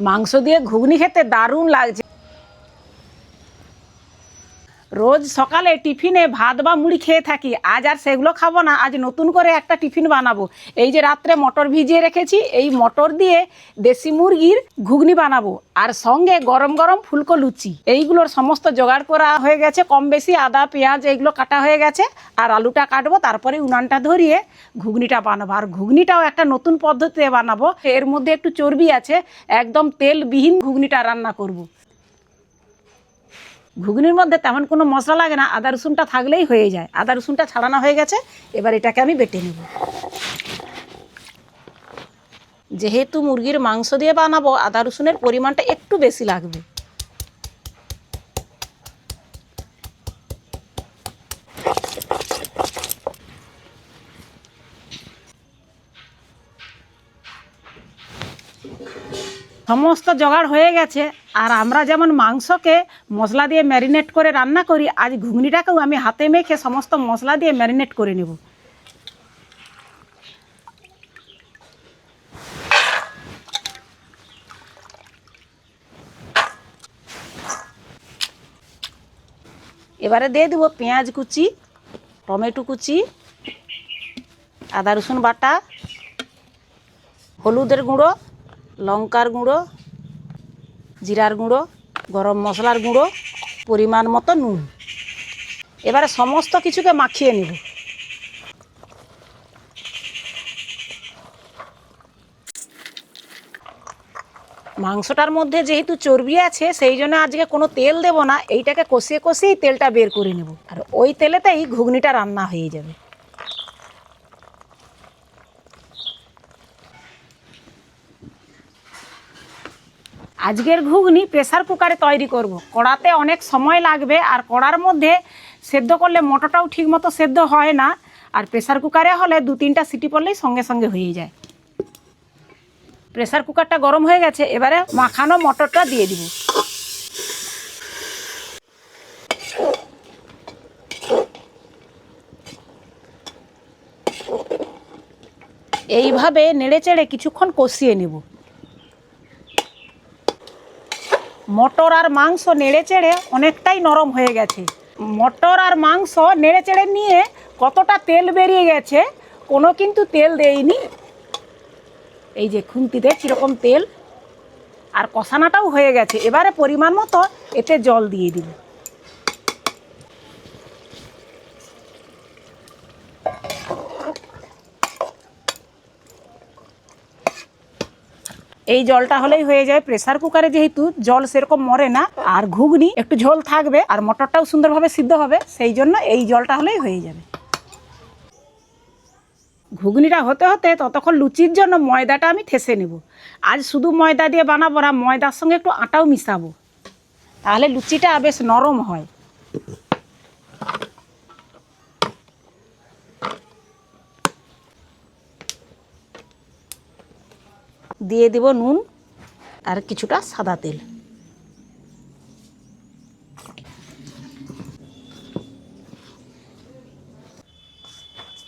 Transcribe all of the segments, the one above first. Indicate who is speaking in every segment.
Speaker 1: মাংস দিয়ে ঘুগনি খেতে দারুণ লাগছে। রোজ সকালে টিফিনে ভাত বা মুড়ি খেয়ে থাকি। আজ আর সেগুলো খাব না, আজ নতুন করে একটা টিফিন বানাবো। এই যে রাত্রে মটর ভিজিয়ে রেখেছি, এই মটর দিয়ে দেশি মুরগির ঘুগনি বানাবো। আর সঙ্গে গরম গরম ফুলকো লুচি। এইগুলোর সমস্ত জোগাড় করা হয়ে গেছে, কম বেশি আদা, পেঁয়াজ এইগুলো কাটা হয়ে গেছে। আর আলুটা কাটবো, তারপরে উনানটা ধরিয়ে ঘুগনিটা বানাবো। আর ঘুগনিটাও একটা নতুন পদ্ধতিতে বানাবো। এর মধ্যে একটু চর্বি আছে, একদম তেলবিহীন ঘুগনিটা রান্না করব। ঘুগনির মধ্যে তেমন কোনো মশলা লাগে না, আদা রসুনটা থাকলেই হয়ে যায়। আদা রসুনটা ছাড়ানো হয়ে গেছে, এবার এটাকে আমি বেটে নেব। যেহেতু মুরগির মাংস দিয়ে বানাবো, আদা রসুনের পরিমাণটা একটু বেশি লাগবে। সমস্ত জোগাড় হয়ে গেছে, আর আমরা যেমন মাংসকে মশলা দিয়ে ম্যারিনেট করে রান্না করি, আজ ঘুগনিটাকেও আমি হাতে মেখে সমস্ত মশলা দিয়ে ম্যারিনেট করে নেব। এবারে দিয়ে দেবো পেঁয়াজ কুচি, টমেটো কুচি, আদা রসুন বাটা, হলুদের গুঁড়ো, লঙ্কার গুঁড়ো, জিরার গুঁড়ো গরম মশলার গুঁড়ো, পরিমাণ মতো নুন। এবারে সমস্ত কিছুকে মাখিয়ে নেব। মাংসটার মধ্যে যেহেতু চর্বি আছে, সেই জন্য আজকে কোনো তেল দেব না। এইটাকে কষিয়ে কষিয়েই তেলটা বের করে নেব। আর ওই তেলেতেই ঘুগনিটা রান্না হয়ে যাবে। আজকের ঘুগনি প্রেসার কুকারে তৈরি করব। কড়াতে অনেক সময় লাগবে আর কড়ার মধ্যে সেদ্ধ করলে মটরটাও ঠিকমতো সেদ্ধ হয় না। আর প্রেসার কুকারে হলে দু তিনটা সিটি পড়লেই সঙ্গে সঙ্গে হয়ে যায়। প্রেসার কুকারটা গরম হয়ে গেছে, এবারে মাখানো মটরটা দিয়ে দিব। এইভাবে নেড়ে চেড়ে কিছুক্ষণ কষিয়ে নেব। মটর আর মাংস নেড়ে চেড়ে অনেকটাই নরম হয়ে গেছে। মটর আর মাংস নেড়ে চেড়ে নিয়ে কতটা তেল বেরিয়ে গেছে, কোনো কিন্তু তেল দেয়নি। এই যে খুন্তিতে কীরকম তেল, আর কষানাটাও হয়ে গেছে। এবারে পরিমাণ মতো এতে জল দিয়ে দিব। এই জলটা হলেই হয়ে যায় প্রেসার কুকারে যেহেতু জল সেরকম মরে না, আর ঘুগনি, একটু ঝোল থাকবে, আর মটরটাও সুন্দরভাবে সিদ্ধ হবে, সেই জন্য এই জলটা হলেই হয়ে যাবে। ঘুগনিটা হতে হতে ততক্ষণ লুচির জন্য ময়দাটা আমি ঠেসে নেব। আজ শুধু ময়দা দিয়ে বানাবো না, ময়দার সঙ্গে একটু আটাও মিশাবো। তাহলে লুচিটা বেশ নরম হয়। দিয়ে দেব নুন আর কিছুটা সাদা তেল।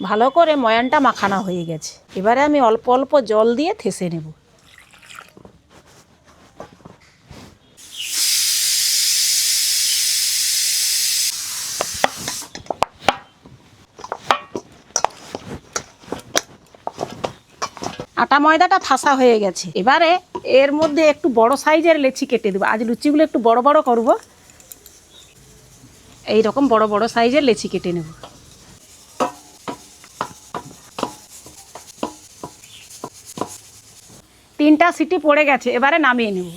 Speaker 1: ভালো করে ময়ানটা মাখানো হয়ে গেছে। এবারে আমি অল্প অল্প জল দিয়ে থেসে নেব। আটা ময়দাটা ঠাসা হয়ে গেছে। এবারে এর মধ্যে একটু বড় সাইজের লেচি কেটে দেবো। আজ লুচিগুলো একটু বড় বড় করব। এই রকম বড় বড় সাইজের লেচি কেটে নেব। তিনটা সিটি পড়ে গেছে, এবারে নামিয়ে নেব।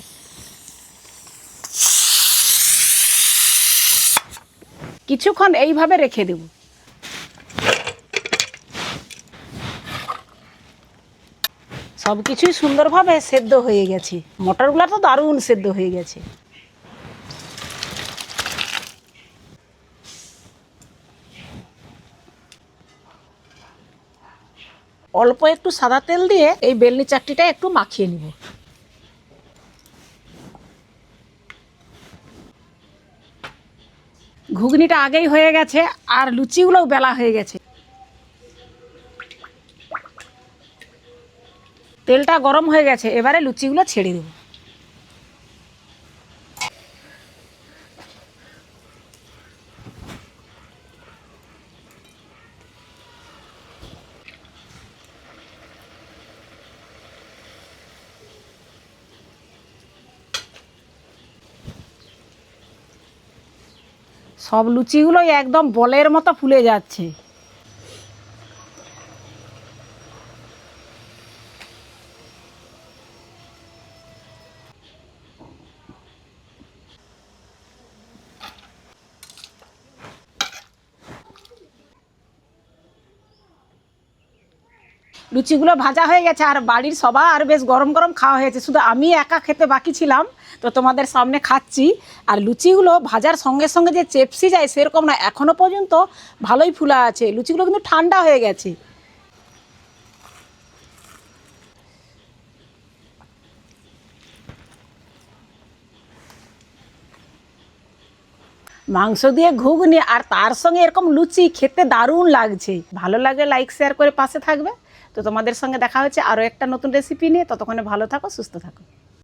Speaker 1: কিছুক্ষণ এইভাবে রেখে দেব। সব কিছুই সুন্দরভাবে সেদ্ধ হয়ে গেছে। মটরগুলো তো দারুণ সেদ্ধ হয়ে গেছে। অল্প একটু সাদা তেল দিয়ে এই বেলনি চাকটিটা একটু মাখিয়ে নিব। ঘুগনিটা আগেই হয়ে গেছে আর লুচিগুলোও বেলা হয়ে গেছে। তেলটা গরম হয়ে গেছে, এবারে লুচিগুলো ছেড়ে দেবো। সব লুচিগুলোই একদম বলের মতো ফুলে যাচ্ছে। লুচিগুলো ভাজা হয়ে গেছে আর বাড়ির সবার বেশ গরম গরম খাওয়া হয়েছে। শুধু আমি একা খেতে বাকি ছিলাম, তো তোমাদের সামনে খাচ্ছি। আর লুচিগুলো ভাজার সঙ্গে সঙ্গে যে চেপসি যায় সেরকম না, এখনও পর্যন্ত ভালোই ফুলা আছে। লুচিগুলো কিন্তু ঠান্ডা হয়ে গেছে। মাংস দিয়ে ঘুগনি আর তার সঙ্গে এরকম লুচি খেতে দারুণ লাগছে। ভালো লাগলে লাইক শেয়ার করে পাশে থাকবে। তো তোমাদের সঙ্গে দেখা হচ্ছে আরও একটা নতুন রেসিপি নিয়ে। ততক্ষণে ভালো থাকো, সুস্থ থাকো।